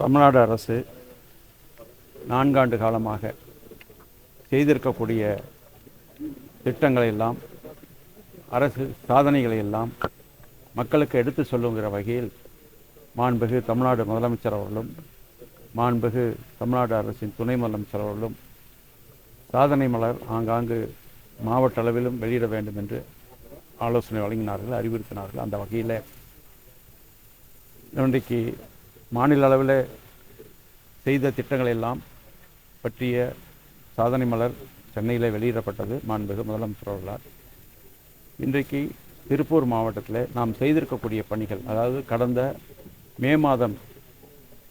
தமிழ்நாடு அரசு நான்காண்டு காலமாக செய்திருக்கக்கூடிய திட்டங்களை எல்லாம் அரசு சாதனைகளை எல்லாம் மக்களுக்கு எடுத்து சொல்லுங்கிற வகையில் மாண்புகு தமிழ்நாடு முதலமைச்சர் அவர்களும் மாண்புகு தமிழ்நாடு அரசின் துணை முதலமைச்சர் அவர்களும் சாதனை மலர் ஆங்காங்கு மாவட்ட அளவிலும் வெளியிட வேண்டும் என்று ஆலோசனை வழங்கினார்கள் அறிவுறுத்தினார்கள். அந்த வகையில் இன்றைக்கு மாநில அளவில் செய்த திட்டங்களை எல்லாம் பற்றிய சாதனை மலர் சென்னையில் வெளியிடப்பட்டது மாண்புமிகு முதலமைச்சர் அவர்களால். இன்றைக்கு திருப்பூர் மாவட்டத்தில் நாம் செய்திருக்கக்கூடிய பணிகள் அதாவது கடந்த மே மாதம்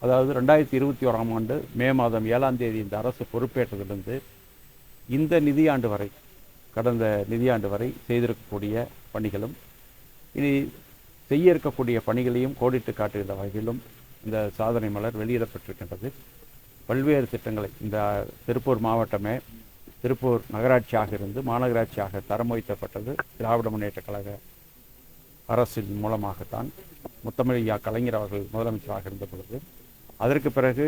அதாவது ரெண்டாயிரத்தி இருபத்தி ஓராம் ஆண்டு மே மாதம் ஏழாம் தேதி இந்த அரசு பொறுப்பேற்றதிலிருந்து இந்த நிதியாண்டு வரை கடந்த நிதியாண்டு வரை செய்திருக்கக்கூடிய பணிகளும் இனி செய்ய இருக்கக்கூடிய பணிகளையும் கோடிட்டு காட்டுகின்ற வகையிலும் இந்த சாதனை மலர் வெளியிடப்பட்டிருக்கின்றது. பல்வேறு திட்டங்களை இந்த திருப்பூர் மாவட்டமே திருப்பூர் நகராட்சியாக இருந்து மாநகராட்சியாக தரம் உயர்த்தப்பட்டது. திராவிட முன்னேற்ற கழக அரசின் மூலமாகத்தான் முத்தமிழையா கலைஞர் அவர்கள் முதலமைச்சராக இருந்த பொழுது அதற்கு பிறகு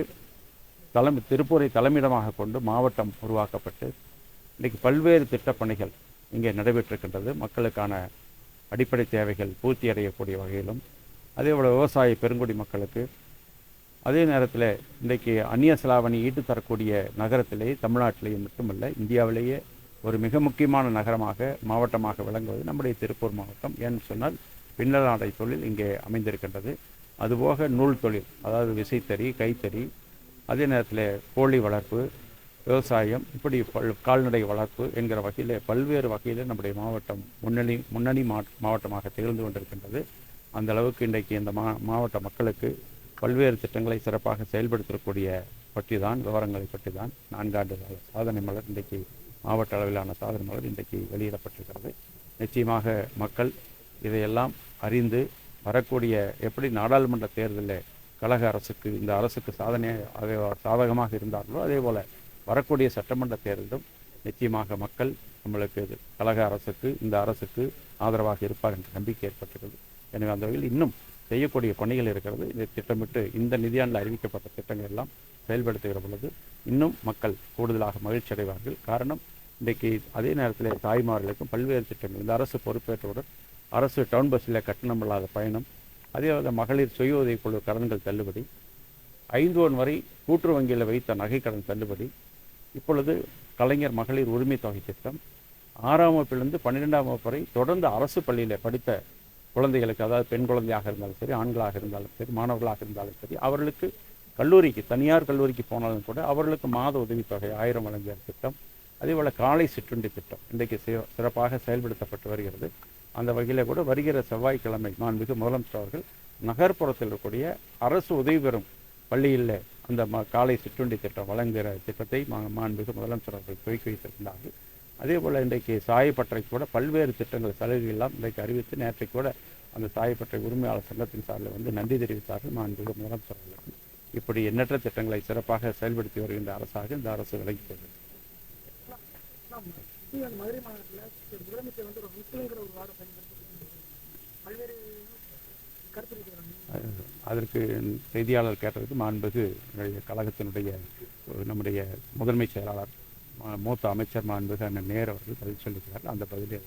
தலைமை திருப்பூரை தலைமையிடமாக கொண்டு மாவட்டம் உருவாக்கப்பட்டு இன்றைக்கு பல்வேறு திட்டப்பணிகள் இங்கே நடைபெற்றிருக்கின்றது. மக்களுக்கான அடிப்படை தேவைகள் பூர்த்தி அடையக்கூடிய வகையிலும் அதேபோல் விவசாய பெருங்குடி மக்களுக்கு அதே நேரத்தில் இன்றைக்கு அந்நிய செலாவணி ஈட்டு தரக்கூடிய நகரத்திலேயே தமிழ்நாட்டிலேயே மட்டுமல்ல இந்தியாவிலேயே ஒரு மிக முக்கியமான நகரமாக மாவட்டமாக விளங்குவது நம்முடைய திருப்பூர் மாவட்டம். ஏன்னு சொன்னால் பின்னலாடை தொழில் இங்கே அமைந்திருக்கின்றது. அதுபோக நூல் தொழில் அதாவது விசைத்தறி கைத்தறி அதே நேரத்தில் கோழி வளர்ப்பு விவசாயம் இப்படி பல் கால்நடை வளர்ப்பு என்கிற வகையில் பல்வேறு வகையில் நம்முடைய மாவட்டம் முன்னணி முன்னணி மா மாவட்டமாக திகழ்ந்து கொண்டிருக்கின்றது. அந்த அளவுக்கு இன்றைக்கு இந்த மா மாவட்ட மக்களுக்கு பல்வேறு திட்டங்களை சிறப்பாக செயல்படுத்தக்கூடிய பற்றி தான் விவரங்களை பற்றி தான் நான்காண்டு கால சாதனை மலர் இன்றைக்கு மாவட்ட அளவிலான சாதனை மலர் இன்றைக்கு வெளியிடப்பட்டிருக்கிறது. நிச்சயமாக மக்கள் இதையெல்லாம் அறிந்து வரக்கூடிய எப்படி நாடாளுமன்ற தேர்தலில் கழக அரசுக்கு இந்த அரசுக்கு சாதனை சாதகமாக இருந்தார்களோ அதே போல் வரக்கூடிய சட்டமன்ற தேர்தலும் நிச்சயமாக மக்கள் நம்மளுக்கு கழக அரசுக்கு இந்த அரசுக்கு ஆதரவாக இருப்பார் என்ற நம்பிக்கை ஏற்பட்டுள்ளது எனவே அந்த வகையில் இன்னும் செய்யக்கூடிய பணிகள் இருக்கிறது. இதை திட்டமிட்டு இந்த நிதியாண்டில் அறிவிக்கப்பட்ட திட்டங்கள் எல்லாம் செயல்படுத்துகிற பொழுது இன்னும் மக்கள் கூடுதலாக மகிழ்ச்சி அடைவார்கள். காரணம் இன்றைக்கு அதே நேரத்தில் தாய்மார்களுக்கும் பல்வேறு திட்டங்கள். இந்த அரசு பொறுப்பேற்றவுடன் அரசு டவுன் பஸ்ஸில் கட்டணம் இல்லாத பயணம் அதே வித மகளிர் சுய உதவிக்குழு கடன்கள் தள்ளுபடி ஐந்து ஒன் வரை கூட்டு வங்கியில் வைத்த நகை கடன் தள்ளுபடி இப்பொழுது கலைஞர் மகளிர் உரிமை தொகை திட்டம் ஆறாம் வகுப்பிலிருந்து பன்னிரெண்டாம் வகுப்பு வரை தொடர்ந்து அரசு பள்ளியில் படித்த குழந்தைகளுக்கு அதாவது பெண் குழந்தையாக இருந்தாலும் சரி ஆண்களாக இருந்தாலும் சரி மாணவர்களாக இருந்தாலும் சரி அவர்களுக்கு கல்லூரிக்கு தனியார் கல்லூரிக்கு போனாலும் கூட அவர்களுக்கு மாத உதவித்தொகை ஆயிரம் வழங்கிய திட்டம். அதே போல் காலை சிற்றுண்டி திட்டம் இன்றைக்கு சிறப்பாக செயல்படுத்தப்பட்டு வருகிறது. அந்த வகையில் கூட வருகிற செவ்வாய்க்கிழமை மாண்புமிகு முதலமைச்சர் அவர்கள் நகர்ப்புறத்தில் இருக்கக்கூடிய அரசு உதவி பெறும் பள்ளியில் அந்த ம காலை சிற்றுண்டி திட்டம் வழங்குகிற திட்டத்தை மா மாண்புமிகு முதலமைச்சர் அவர்கள் துவக்கி வைத்திருந்தார்கள் அதே போல் இன்றைக்கு சாயப்பட்டறைக்கு கூட பல்வேறு திட்டங்கள் சலுகைகள்லாம் இன்றைக்கு அறிவித்து நேற்றைக்கு கூட அந்த சாயப்பட்டறை உரிமையாளர் சங்கத்தின் சார்பில் வந்து நன்றி தெரிவித்தார்கள் மாண்புமிகு முதலமைச்சர் அவர்களுக்கு இப்படி எண்ணற்ற திட்டங்களை சிறப்பாக செயல்படுத்தி வருகின்ற அரசாக இந்த அரசு விளங்கியது அந்த அதற்கு செய்தியாளர் கேட்டதுக்கு மாண்புகு என்னுடைய கழகத்தினுடைய நம்முடைய முதன்மை செயலாளர் மூத்த அமைச்சர் மாண்புகு அண்ணன் நேர் அவர்கள் பதில் சொல்லிக்கிறார் அந்த பதிலை